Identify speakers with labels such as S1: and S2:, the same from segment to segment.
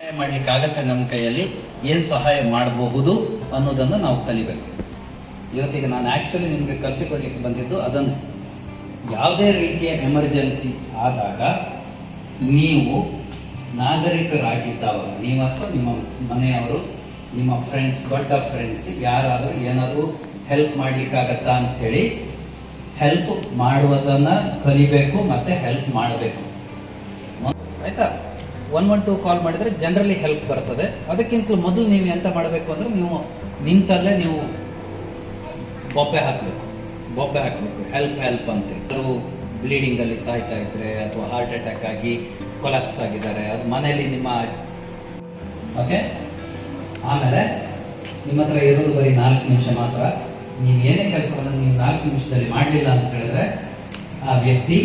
S1: ಸಹಾಯ ಮಾಡ್ಲಿಕ್ಕೆ ಆಗತ್ತೆ ನಮ್ಮ ಕೈಯಲ್ಲಿ, ಏನು ಸಹಾಯ ಮಾಡಬಹುದು ಅನ್ನೋದನ್ನು ನಾವು ಕಲಿಬೇಕು. ಇವತ್ತಿಗೆ ನಾನು ಆ್ಯಕ್ಚುಲಿ ನಿಮಗೆ ಕಲಿಸಿಕೊಡ್ಲಿಕ್ಕೆ ಬಂದಿದ್ದು ಅದನ್ನು. ಯಾವುದೇ ರೀತಿಯ ಎಮರ್ಜೆನ್ಸಿ ಆದಾಗ ನೀವು ನಾಗರಿಕರಾಗಿದ್ದವರು, ನೀವು ಅಥವಾ ನಿಮ್ಮ ಮನೆಯವರು, ನಿಮ್ಮ ಫ್ರೆಂಡ್ಸ್ ದೊಡ್ಡ ಫ್ರೆಂಡ್ಸ್ ಯಾರಾದರೂ ಏನಾದರೂ ಹೆಲ್ಪ್ ಮಾಡಲಿಕ್ಕಾಗತ್ತಾ ಅಂತ ಹೇಳಿ ಹೆಲ್ಪ್ ಮಾಡುವುದನ್ನ ಕಲಿಬೇಕು ಮತ್ತೆ ಹೆಲ್ಪ್ ಮಾಡಬೇಕು. ಆಯ್ತಾ? ಒನ್ ಒನ್ ಟು ಕಾಲ್ ಮಾಡಿದ್ರೆ ಜನರಲಿ ಹೆಲ್ಪ್ ಬರ್ತದೆ. ಅದಕ್ಕಿಂತಲೂ ಮೊದಲು ನೀವು ಎಂತ ಮಾಡಬೇಕು ಅಂದ್ರೆ ನೀವು ನಿಂತಲ್ಲೇ ನೀವು ಬೊಬ್ಬೆ ಹಾಕಬೇಕು. ಬೊಬ್ಬೆ ಹಾಕಬೇಕು. ಹೆಲ್ಪ್ ಹೆಲ್ಪ್ ಅಂತ. ಬ್ಲೀಡಿಂಗ್ ಅಲ್ಲಿ ಸಾಯ್ತಾ ಇದ್ರೆ ಅಥವಾ ಹಾರ್ಟ್ ಅಟ್ಯಾಕ್ ಆಗಿ ಕೊಲಾಪ್ಸ್ ಆಗಿದ್ದಾರೆ, ಅದು ಮನೆಯಲ್ಲಿ ನಿಮ್ಮ ಓಕೆ ಆಮೇಲೆ ನಿಮ್ಮ ಹತ್ರ ಇರೋದು ಬರೀ ನಾಲ್ಕು ನಿಮಿಷ ಮಾತ್ರ. ನೀವು ಏನೇ ಕೆಲಸವನ್ನು ನೀವು ನಾಲ್ಕು ನಿಮಿಷದಲ್ಲಿ ಮಾಡಲಿಲ್ಲ ಅಂತ ಹೇಳಿದ್ರೆ ಆ ವ್ಯಕ್ತಿ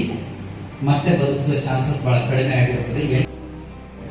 S1: ಮತ್ತೆ ಬದುಕಿಸುವ ಚಾನ್ಸಸ್ ಬಹಳ ಕಡಿಮೆ ಆಗಿರುತ್ತದೆ.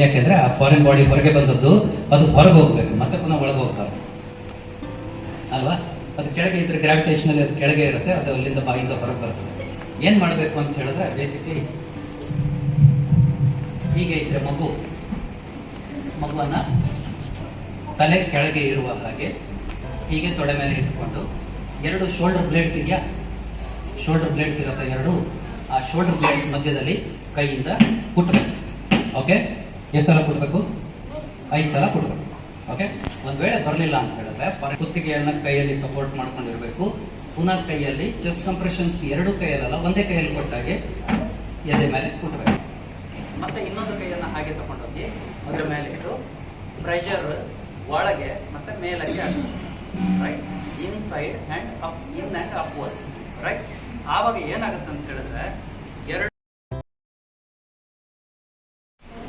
S1: ಯಾಕೆಂದ್ರೆ ಆ ಫಾರಿನ್ ಬಾಡಿ ಹೊರಗೆ ಬಂದದ್ದು ಅದು ಹೊರಗೆ ಹೋಗ್ಬೇಕು, ಮತ್ತೆ ಪುನಃ ಒಳಗೆ ಹೋಗ್ತಾರೆ ಅಲ್ವಾ? ಅದು ಕೆಳಗೆ ಇದ್ರೆ ಗ್ರಾವಿಟೇಷನ್ ಅದು ಕೆಳಗೆ ಇರುತ್ತೆ, ಅದು ಅಲ್ಲಿಂದ ಬಾಯಿಂದ ಹೊರಗೆ ಬರುತ್ತೆ ಏನ್ ಮಾಡಬೇಕು ಅಂತ ಹೇಳಿದ್ರೆ ಬೇಸಿಕಲಿ ಹೀಗೆ ಇದ್ರೆ ಮಗು, ಮಗುವನ್ನ ತಲೆ ಕೆಳಗೆ ಇರುವ ಹಾಗೆ ಹೀಗೆ ತೊಡೆ ಮೇಲೆ ಇಟ್ಕೊಂಡು ಎರಡು ಶೋಲ್ಡರ್ ಬ್ಲೇಡ್ಸ್ ಇದೆಯಾ? ಶೋಲ್ಡರ್ ಬ್ಲೇಡ್ಸ್ ಇರುತ್ತೆ ಎರಡು. ಆ ಶೋಲ್ಡರ್ ಬ್ಲೇಡ್ಸ್ ಮಧ್ಯದಲ್ಲಿ ಕೈಯಿಂದ ಕುಟ್ಟಬೇಕು ಓಕೆ ಎಷ್ಟು ಸಲ ಕೊಡ್ಬೇಕು? ಐದು ಸಲ ಕೊಡ್ಬೇಕು. ಓಕೆ ಒಂದ್ ವೇಳೆ ಬರಲಿಲ್ಲ ಅಂತ ಹೇಳಿದ್ರೆ ಕುತ್ತಿಗೆಯನ್ನ ಕೈಯಲ್ಲಿ ಸಪೋರ್ಟ್ ಮಾಡ್ಕೊಂಡಿರ್ಬೇಕು. ಪುನಃ ಕೈಯಲ್ಲಿ ಚೆಸ್ಟ್ ಕಂಪ್ರೆಷನ್ಸ್ ಎರಡು ಕೈಯಲ್ಲ ಒಂದೇ ಕೈಯಲ್ಲಿ ಕೊಟ್ಟಾಗೆ ಎದೆ ಮೇಲೆ ಕೊಡ್ಬೇಕು ಮತ್ತೆ ಇನ್ನೊಂದು ಕೈಯನ್ನ ಹಾಗೆ ತಗೊಂಡೋಗಿ ಅದ್ರ ಮೇಲೆ ಇಟ್ಟು ಪ್ರೆಷರ್ ಒಳಗೆ ಮತ್ತೆ ಮೇಲಕ್ಕೆ right inside and up in and upward right ಆವಾಗ ಏನಾಗುತ್ತೆ ಅಂತ ಹೇಳಿದ್ರೆ, ಎರಡು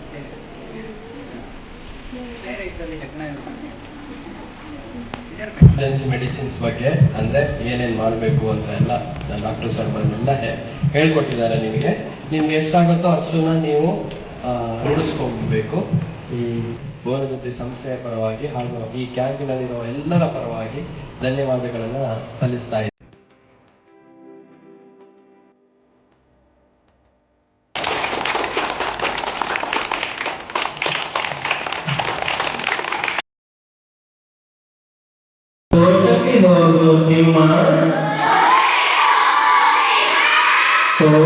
S1: ಬೇರೆ ಇದ್ದಲ್ಲಿ ಹೆಗ್ಣ ಇರುತ್ತೆ. ಇದಿರ್ಬೇಕು.
S2: ಎಮರ್ಜೆನ್ಸಿ ಮೆಡಿಸಿನ್ಸ್ ಬಗ್ಗೆ ಅಂದ್ರೆ ಏನೇನ್ ಮಾಡಬೇಕು ಅಂತ ಎಲ್ಲ ಡಾಕ್ಟರ್ ಸರ್ ಬಂದೆಲ್ಲ ಹೇಳ್ಕೊಟ್ಟಿದ್ದಾರೆ ನಿಮಗೆ. ನಿಮ್ಗೆ ಎಷ್ಟಾಗುತ್ತೋ ಅಷ್ಟನ್ನ ನೀವು ಆ, ರೂಢಿಸ್ಕೊಬೇಕು. ಈ ಬೋನದತ್ತಿ ಸಂಸ್ಥೆಯ ಪರವಾಗಿ ಹಾಗೂ ಈ ಕ್ಯಾಂಪಿನಲ್ಲಿರುವ ಎಲ್ಲರ ಪರವಾಗಿ ಧನ್ಯವಾದಗಳನ್ನ ಸಲ್ಲಿಸ್ತಾ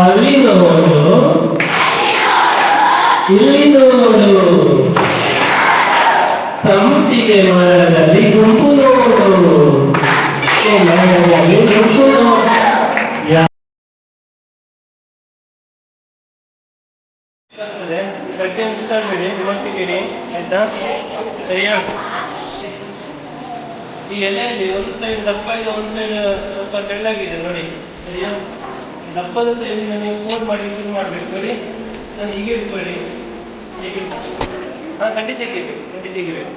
S2: ಅಲ್ಲಿ ನೋಡು ಇಲ್ಲಿ ನೋಡು ಸಂಪಿಗೆ ಮರದಲ್ಲಿ ಗುಂಪು ನೋಡು ಮರದಲ್ಲಿ ಗುಂಪು ಗಟ್ಟಿ ನೋಡ್ತಿದ್ದೀರಿ ಆಯ್ತಾ? ಸರಿಯಾ? ಈ ಎಲೆಯಲ್ಲಿ ಒಂದು ಸೈಡ್ ದಪ್ಪ ಇದೆ, ಒಂದು ಸೈಡ್ ಸ್ವಲ್ಪ ತೆಳ್ಳಗಿದೆ, ನೋಡಿ. ಸರಿಯಾ? ದಪ್ಪದ ಸೈಡಿಂದ ನೀವು ಫೋನ್ ಮಾಡಿ ಶುರು ಮಾಡ್ಬೇಕು. ನೋಡಿ, ನಾನು ಹೀಗೆ ಇಟ್ಕೊಳ್ಳಿ. ಹೀಗೆ ಹಾ, ಖಂಡಿತ ತೆಗಿಬೇಕು ಖಂಡಿತ ತೆಗಿಬೇಕು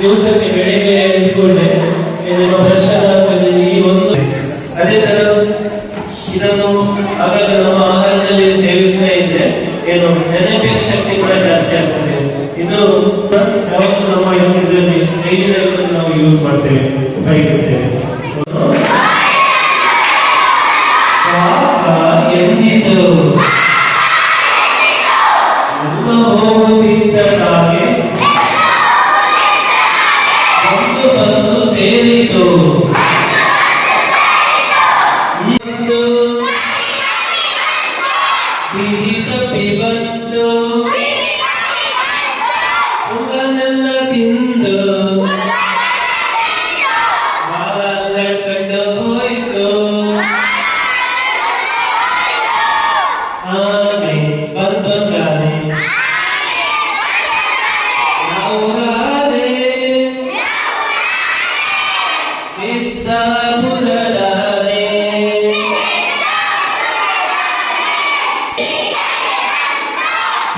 S2: ದಿವಸಕ್ಕೆ ಬೆಳಿಗ್ಗೆ ಎದ್ದುಕೊಂಡೆ ನಿಮ್ಮ ದರ್ಶನ. ಈ ಒಂದು ಅದೇ ತರ ಇದನ್ನು ಆಗಾಗ ನಮ್ಮ ಆಹಾರದಲ್ಲಿ ಸೇವಿಸ್ತಾ ಇದ್ರೆ ಏನು ನೆನಪಿನ ಶಕ್ತಿ ಕೂಡ ಜಾಸ್ತಿ ಆಗ್ತದೆ ಇದು ಯಾವತ್ತು ನಮ್ಮ ಇದರಲ್ಲಿ ಡೈಲಿ ನಾವು ಯೂಸ್ ಮಾಡ್ತೇವೆ, ಉಪಯೋಗಿಸ್ತೇವೆ ಎಂದಿತು ಎಲ್ಲ ಹೋಗುತ್ತಿದ್ದ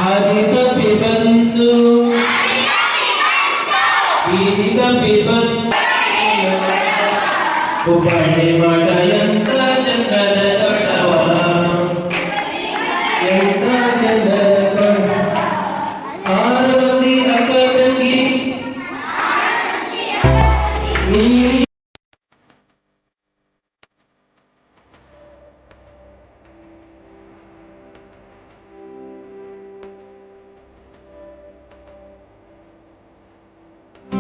S2: హరిత పిబందు విహిత పిబందు ఉపని వడయంత చందన పడవా ఎంత చందన ఆరవతి అకటంగి